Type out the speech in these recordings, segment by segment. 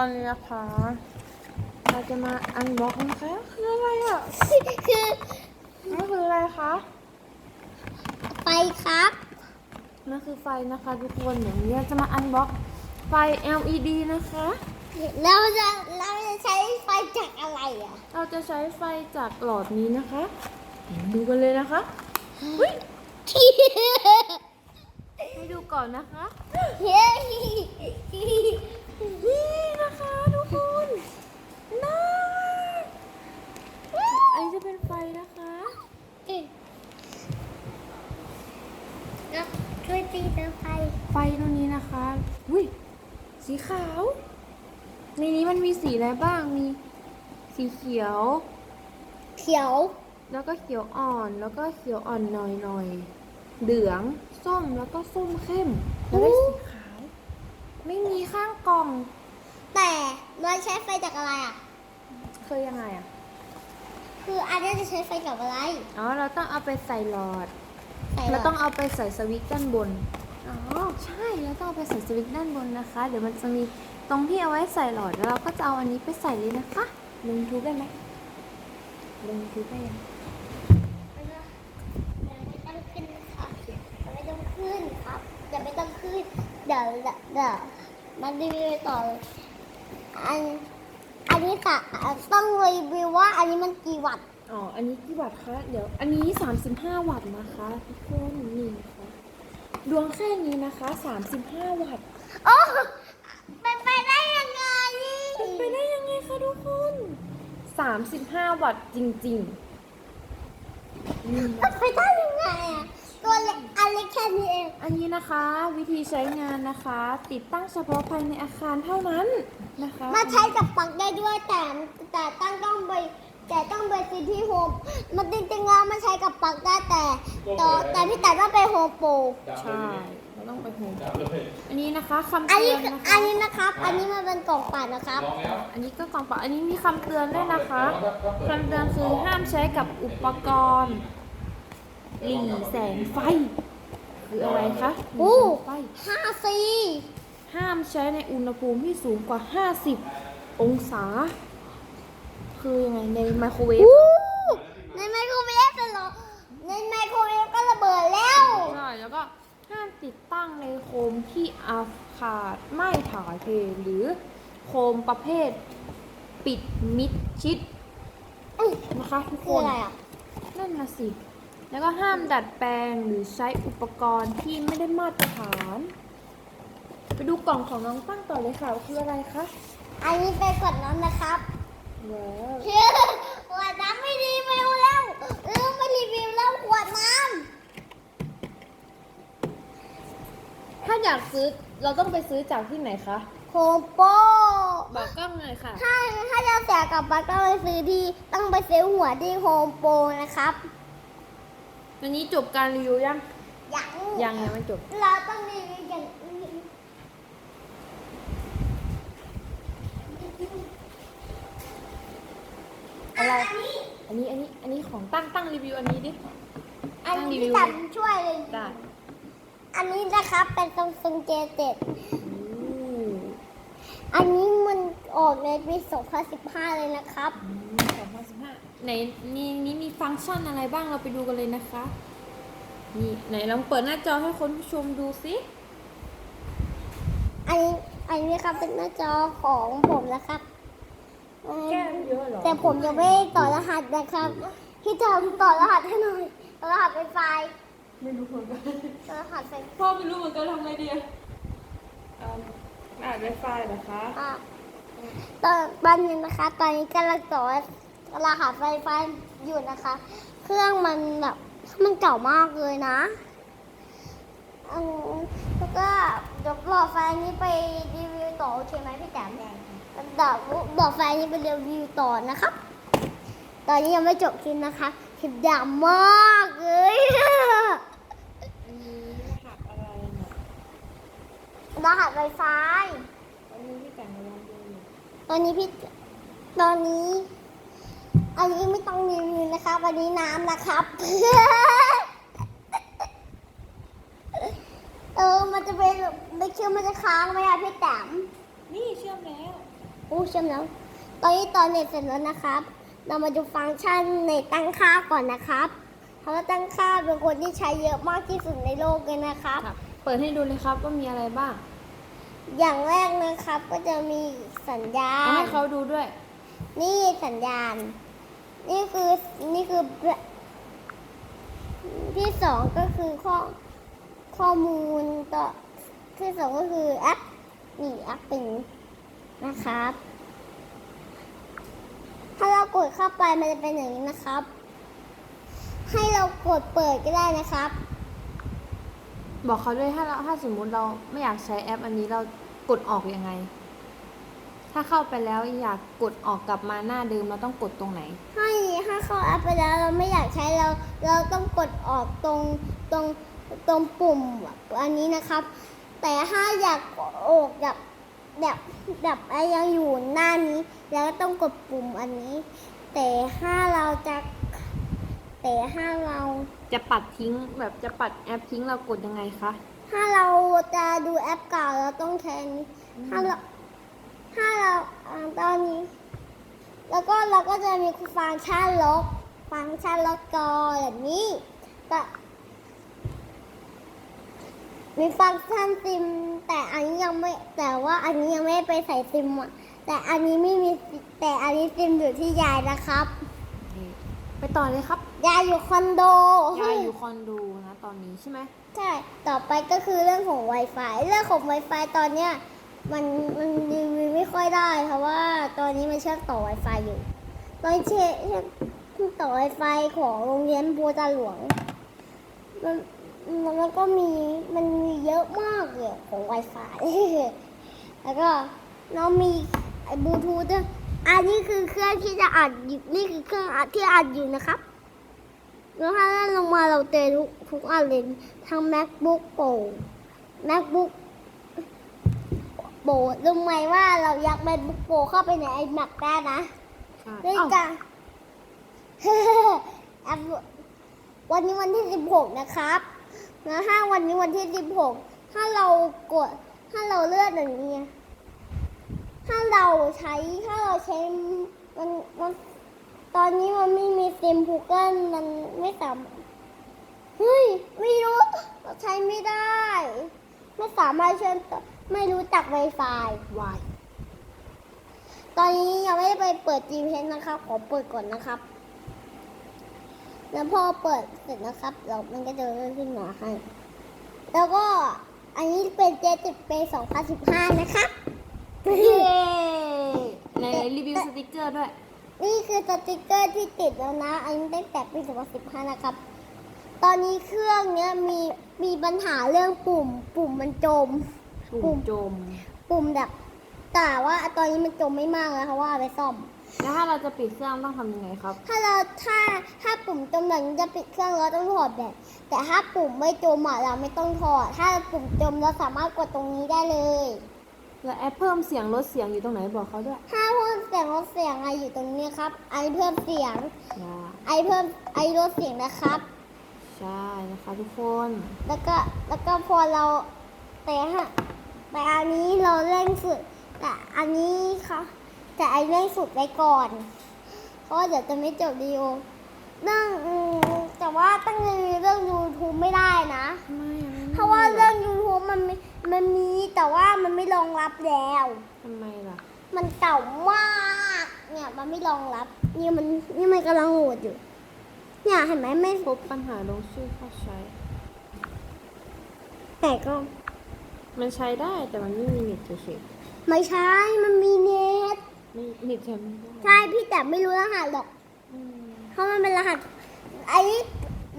ตอนนี้นะคะ เราจะมาอันบ็อกนะคะคืออะไรอะคือนั่นคืออะไรคะไฟครับนั่นคือไฟนะคะทุกคนเดี๋ยวนี้เราจะมาอันบ็อกไฟ LED นะคะเราจะเราจะใช้ไฟจากอะไรอะ เราจะใช้ไฟจากหลอดนี้นะคะเดี๋ยวดูกันเลยนะคะอุ๊ยให้ดูก่อนนะคะเฮ้ย นี่นะคะทุกคนน่าอันนี้จะเป็นไฟนะคะแล้วช่วยตีเตอไฟ ไฟตรงนี้นะคะอุ้ยสีขาว ในนี้มันมีสีอะไรบ้าง มีสีเขียว เขียว แล้วก็เขียวอ่อน แล้วก็เขียวอ่อนหน่อยหน่อยๆเหลือง ส้ม แล้วก็ส้มเข้ม แล้วได้สีขาว ไม่มีข้างกล่อง แต่เราใช้ไฟจากอะไรอะเคยยังไงอะ คืออันนี้จะใช้ไฟจากอะไร อ๋อ เราต้องเอาไปใส่หลอด ใส่เราต้องเอาไปใส่สวิตช์ด้านบน อ๋อ ใช่แล้วต้องเอาไปใส่สวิตช์ด้านบนนะคะ เดี๋ยวมันจะมีตรงที่เอาไว้ใส่หลอด แล้วเราก็จะเอาอันนี้ไปใส่เลยนะคะ ลงทูบได้ไหมลงทูบได้ยัง ไม่ต้องขึ้นครับไม่ต้องขึ้นครับเดี๋ยวไม่ต้องขึ้น เดี๋ยวเดี๋ยวเดี๋ยวมารีวิวต่อเลยอันอันนี้ค่ะ ต้องรีวิวว่าอันนี้มันกี่วัตต์อ๋อ อันนี้กี่วัตต์คะ เดี๋ยว อันนี้ 35 วัตต์นะคะทุกคนนี่นะคะดวงแค่นี้นะคะ 35 วัตต์ โอ้เป็นไปได้ยังไงเป็นไปได้ยังไงคะทุกคน 35 วัตต์จริงๆนี่เป็นไปได้ยังไงอะตัวเล็กอันเล็กแค่นี้เองอันนี้นะคะวิธีใช้งานนะคะ ติดตั้งเฉพาะภายในอาคารเท่านั้นนะคะมาใช้กับปลั๊กได้ด้วยแต่แต่ตั้งต้องไปแต่ต้องไปซื้อที่โฮมมันจริงๆแล้วมันใช้กับปลั๊กได้แต่แต่แต่พี่แต่ต้องไปโฮมโปรใช่เราต้องไปโฮมอันนี้นะคะคำอันเตืนี้อนนะอัคะนนี้นะครับ อันนี้มันเป็นกล่องปั่นนะครับ อันนี้ก็กล่องเปล่าอันนี้มีคำเตือนด้วยนะคะคำเตือนคือห้ามใช้กับอุปกรณ์หลีแสงไฟ คืออะไรคะหอู้ลีแสงไฟห้าซีห้ามใช้ในอุณหภูมิที่สูงกว่า 50 องศา คือยังไงในไมโครเวฟอู้ในไมโครเวฟเหรอในไมโครเวฟก็ระเบิดแล้วใช่แล้วก็ห้ามติดตั้งในโคมที่อาคารไม่ถ่ายเทหรือโคมประเภทปิดมิดชิดอุ๊ยนะคะทุกคืคอนอะไรอะนั่นนะสิ แล้วก็ห้ามดัดแปลงหรือใช้อุปกรณ์ที่ไม่ได้มาตรฐาน ไปดูกล่องของน้องตั้งต่อเลยค่ะว่าคืออะไรคะอันนี้เป็นกดน้ำนะครับว้าวเชื่อขวดน้ำไม่รีวิวแล้วเออไม่รีวิวแล้วขวดน้ถ้าอยากซื้อเราต้องไปซื้อจากที่ไหนคะำโฮมโปรบอกกล้องหน่อยค่ะ ถ้าถ้าจะเสียกับปักต้องไปซื้อที่ต้องไปซื้อหัวที่โฮมโปรนะครับ วันนี้จบการรีวิวยัง ยังยังยังไม่จบ เราต้องรีวิวกันอะไร อันนี้ อันนี้ อันนี้ อันนี้ของตั้งตั้งรีวิวอันนี้ดิ อันตั้งรีนี้วิวพี่จำช่วยเลย ได้ อันนี้นะครับเป็นซัมซุงเจเจ็ดอู้อันนี้มันออกในปี 2015 เลยนะครับสองพัน สิบห้าไหนนี่นี่มีฟังก์ชันอะไรบ้างเราไปดูกันเลยนะคะ นี่ไหนลองเปิดหน้าจอให้คนผู้ชมดูสิอันนี้อันนี้ครับเป็นหน้าจอของผมนะครับแก้มเยอะเหรอแต่ผมยังไม่ได้ต่อรหัสนะครับพี่จอมต่อรหัสให้หน่อยต่อรหัสไฟไฟไม่รู้เหมือนกันต่อรหัสไฟพ่อไม่รู้เหมือนกันทำไงดีอะเอ่ออ่านไวไฟเหรอคะ อะตอนตอนนี้นะคะ ตอนนี้กำลังต่อ รหัสไฟไฟอยู่นะคะ เครื่องมันแบบมันเก่ามากเลยนะแล้วก็เดี๋ยวหลอดไฟนี้ไปรีวิวต่อโอเคไหมพี่แต้มได้ค่ะดอกดไฟนี้เป็นรีวิวต่อนะครับ ตอนนี้ยังไม่จบคลิปนะคะคลิปยาวมากเลยรหัสไรเนี่ยรหัสไวไฟอันนี้พี่แต่งมาลองดูอยู่ตอนนี้พี่ ตอนนี้ อันนี้ไม่ต้องรีวิวนะครับอันนี้น้ำนะครับ เออ มันจะเป็นไม่เชื่อมันจะค้างไหมอะพี่แต้มนี่เชื่อมแล้วออู้เชื่อมแล้ว ตอนนี้ตอนเน็ตเสร็จแล้วนะครับ เรามาดูฟังก์ชันในตั้งค่าก่อนนะครับเพราะว่าตั้งค่าเป็นคนที่ใช้เยอะมากที่สุดในโลกเลยนะครับ ครับ เปิดให้ดูเลยครับว่ามีอะไรบ้างอย่างแรกนะครับก็จะมีสัญญาเอาณให้เขาดูด้วย นี่สัญญาณ นี่คือนี่คือที่สองก็คือข้อข้อมูลต่อที่สองก็คือแอปนี่แอปเป็นนะครับ ถ้าเรากดเข้าไปมันจะเป็นอย่างนี้นะครับ ให้เรากดเปิดก็ได้นะครับ บอกเขาด้วยถ้าเราถ้าสมมุติเราไม่อยากใช้แอป อันนี้เรากดออกยังไง ถ้าเข้าไปแล้วอยากกดออกกลับมาหน้าเดิมเราต้องกดตรงไหน ให้ ถ้าเข้าแอปไปแล้วเราไม่อยากใช้เรา เราต้องกดออกตรงตรงตรงปุ่มอันนี้นะครับ แต่ถ้าอยากออกแบบแบบแบบไอ้ยังอยู่หน้านี้ แล้วก็ต้องกดปุ่มอันนี้ แต่ถ้าเราจะแต่ถ้าเราจะปัดทิ้งแบบจะปัดแอปทิ้งเรากดยังไงคะถ้าเราจะดูแอปเก่าเราต้องใช้อันนี้ถ้าเราถ้าเราอ่าตอนนี้ แล้วก็เราก็จะมีฟังก์ชันล็อกฟังก์ชันล็อกกอแบบนี้ก็มีฟังก์ชันซิม แต่อันนี้ยังไม่แต่ว่าอันนี้ยังไม่ได้ไปใส่ซิมอะแต่อันนี้ไม่มีซิแต่อันนี้ซิมอยู่ที่ยายนะครับ ไปต่อเลยครับ ยายอยู่คอนโดยายอยู่คอนโดนะตอนนี้ใช่ไหมใช่ ต่อไปก็คือเรื่องของ Wi-Fi เรื่องของ Wi-Fi ตอนเนี้ย มันมันรีวิวไม่ค่อยได้เพราะว่าตอนนี้มันเชื่อมต่อ Wi-Fi อยู่ ตอนเชื่อเชื่อมต่อ Wi-Fi ของโรงเรียนบัวตาหลวง มันมันก็มีมันมีเยอะมากเลยของ Wi-Fi แล้วก็น้องมีไอ้บลูทูธด้วยอันนี้คือเครื่องที่จะอัดอยู่นี่คือเครื่องอัดที่อัดอยู่นะครับแล้วถ้าเล่นลงมาเราเจอทุกทุกอันเลยทั้ง macbook pro macbook pro รู้ไหมว่าเรายัด macbook pro เข้าไปใน iMac ได้นะใช่ด้วยเอ้ากันแอปวันนี้วันที่16นะครับนะถ้าวันนี้วันที่16ถ้าเรากด ถ้าเราเลื่อนอย่างนี้ ถ้าเราใช้ ถ้าเราใช้มันมันตอนนี้มันไม่มีซิมพูเกิลมันไม่สามารถเฮ้ย ไม่รู้ เราใช้ไม่ได้ ไม่สามารถเชื่อมต่อ ไม่รู้จัก Wi-Fi วายตอนนี้ยังไม่ได้ไปเปิด GPS นะครับ ขอเปิดก่อนนะครับ แล้วพอเปิดเสร็จนะครับเรามันก็จะเลื่อนขึ้นมาให้แล้วก็อันนี้เป็นเจติดเป2015 นะครับเย้ในรีวิวสติกเกอร์ด้วย นี่คือสติกเกอร์ที่ติดแล้วนะ อันนี้ตั้งแต่ปี2015 นะครับ ตอนนี้เครื่องเนี้ยมีมีปัญหาเรื่องปุ่ม ปุ่มมันจม ปุ่มโจม ปุ่มแบบแต่ว่าตอนนี้มันจมไม่มากแล้วเพราะว่าเอาไปซ่อม แล้วถ้าเราจะปิดเครื่องต้องทำยังไงครับ ถ้าเราถ้าถ้าปุ่มจมแบบนี้จะปิดเครื่องเราต้องถอดแบตแต่ถ้าปุ่มไม่จมอะเราไม่ต้องถอด ถ้าปุ่มจมเราสามารถกดตรงนี้ได้เลย แล้วแอปเพิ่มเสียงลดเสียงอยู่ตรงไหนบอกเขาด้วย ถ้าเพิ่มเสียงลดเสียงอะไรอยู่ตรงนี้ครับ ไอเพิ่มเสียงอย่าไอเพิ่มไอลดเสียงนะครับใช่นะคะทุกคน แล้วก็แล้วก็พอเราแต่ฮะ แต่อันนี้เราเร่งสุด แต่อันนี้ค่ะแต่ไอเร่งสุดไว้ก่อน เพราะว่าเดี๋ยวจะไม่จบวิดีโอเรื่องอืมแต่ว่าตั้งรีวิวเรื่อง YouTube ไม่ได้นะทำไมอะมันไม่เพราะว่ามีหเรื่อง YouTube มันมีมันมีแต่ว่ามันไม่รองรับแล้วทำไมล่ะ มันเก่ามาก เนี่ยมันไม่รองรับ นี่มันนี่มันกำลังโหลดอยู่ เนี่ยเห็นไหมไม่พบปัญหาลงชื่อเข้าใช้ แต่ก็ มันใช้ได้แต่มันไม่มีเน็ตเฉยไม่ใช่ มันมีเน็ต ๆไม่เน็ตใช้ไม่ได้ใช่ พี่แต่ไม่รู้รหัสหรอก อืมเพราะมันเป็นรหัส ไอ้นี่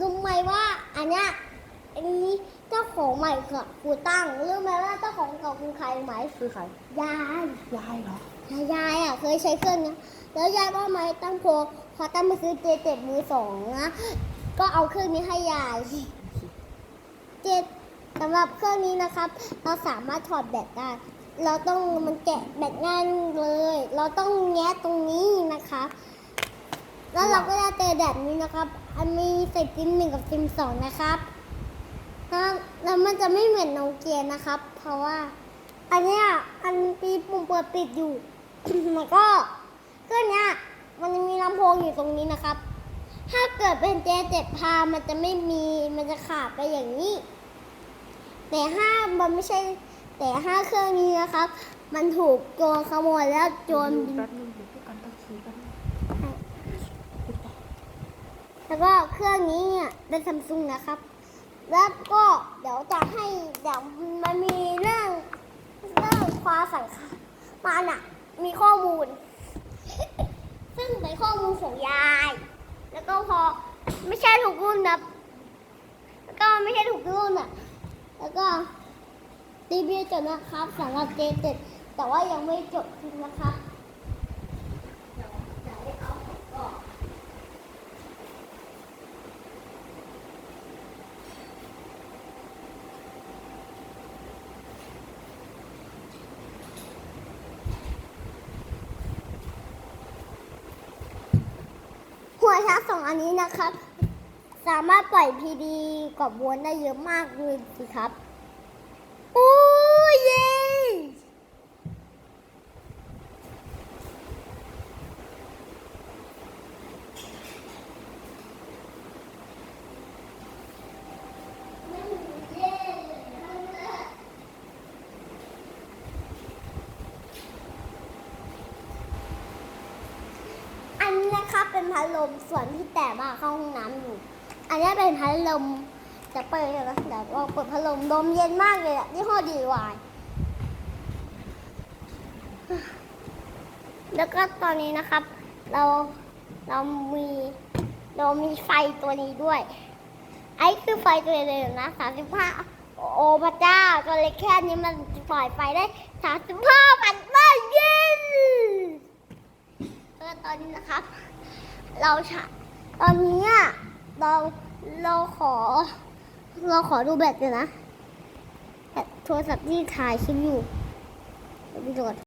รู้ไหมว่า อันเนี้ย อันนี้เจ้าของใหม่คือครูตั้งรู้ไหมว่าเจ้าของเก่าคือใครไหม คือใครยายยายเหรอยายอะเคยใช้เครื่องเนี้ยแล้วยายก็เอามาให้ตั้งโพพอตั้งมาซื้อเจเจ็ดมือสองนะ ก็เอาเครื่องนี้ให้ยาย เจ สำหรับเครื่องนี้นะครับ เราสามารถถอดแบตได้ เราต้องมันแกะแบตง่ายเลย เราต้องแงะตรงนี้นะคะ แล้วเราก็จะเจอแบบนี้นะครับ อันมีใส่ซิมหนึ่งกับซิมสองนะครับแล้วมันจะไม่เหมือนโนเกียนะครับ เพราะว่า อันเนี้ยอันปีปุ่มเปิดปิดอยู่ แล้วก็เครื่องเนี้ยมันจะมีลำโพงอยู่ตรงนี้นะครับ ถ้าเกิดเป็นเจเจ็ดพามันจะไม่มี มันจะขาดไปอย่างนี้ แต่ห้ามันไม่ใช่ แต่ห้าเครื่องนี้นะครับ มันถูกโจรขโมยแล้วโจรแป๊บนึงเดี๋ยวพูดกันตะคีกันพูดต่อแล้วก็เครื่องนี้เนี่ยเป็นซัมซุงนะครับ แล้วก็เดี๋ยวจะให้เดี๋ยวมันมีเรื่องเรื่องความสังคมันอะมีข้อมูล ซึ่งเป็นข้อมูลของยาย แล้วก็พอไม่ใช่ถูกรุ่นนะแล้วก็ไม่ใช่ถูกรุ่นอะ แล้วก็รีวิวจบนะครับสำหรับเจเจ็ดแต่ว่ายังไม่จบคลิปนะครับหัวชาสองอันนี้นะครับ สามารถปล่อยพีดีกับวนได้เยอะมากเลยสิครับ โอ้ยเย้อันนี้นะครับเป็นพัดลมส่วนที่แต่มาเข้าห้องน้ำอยู่ อันนี้เป็นพัดลมจะเปิดนะเดี๋ยวลองเปิดพัดลมลมเย็นมากเลยอะที่ห้อดีวายแล้วก็ตอนนี้นะครับ เราเรามีเรามีไฟตัวนี้ด้วย ไอ้คือไฟตัวเล็กๆนะสามสิบห้าโอ้พระเจ้าตัวเล็กแค่นี้มันปล่อยไฟได้สามสิบห้าพันบ้าเย็นเออตอนนี้นะครับ เราฉะตอนนี้อะ เราเราขอ เราขอดูแบตเลยนะแบตโทรศัพท์ที่ถ่ายคลิปอยู่เดี๋ยวพี่โดด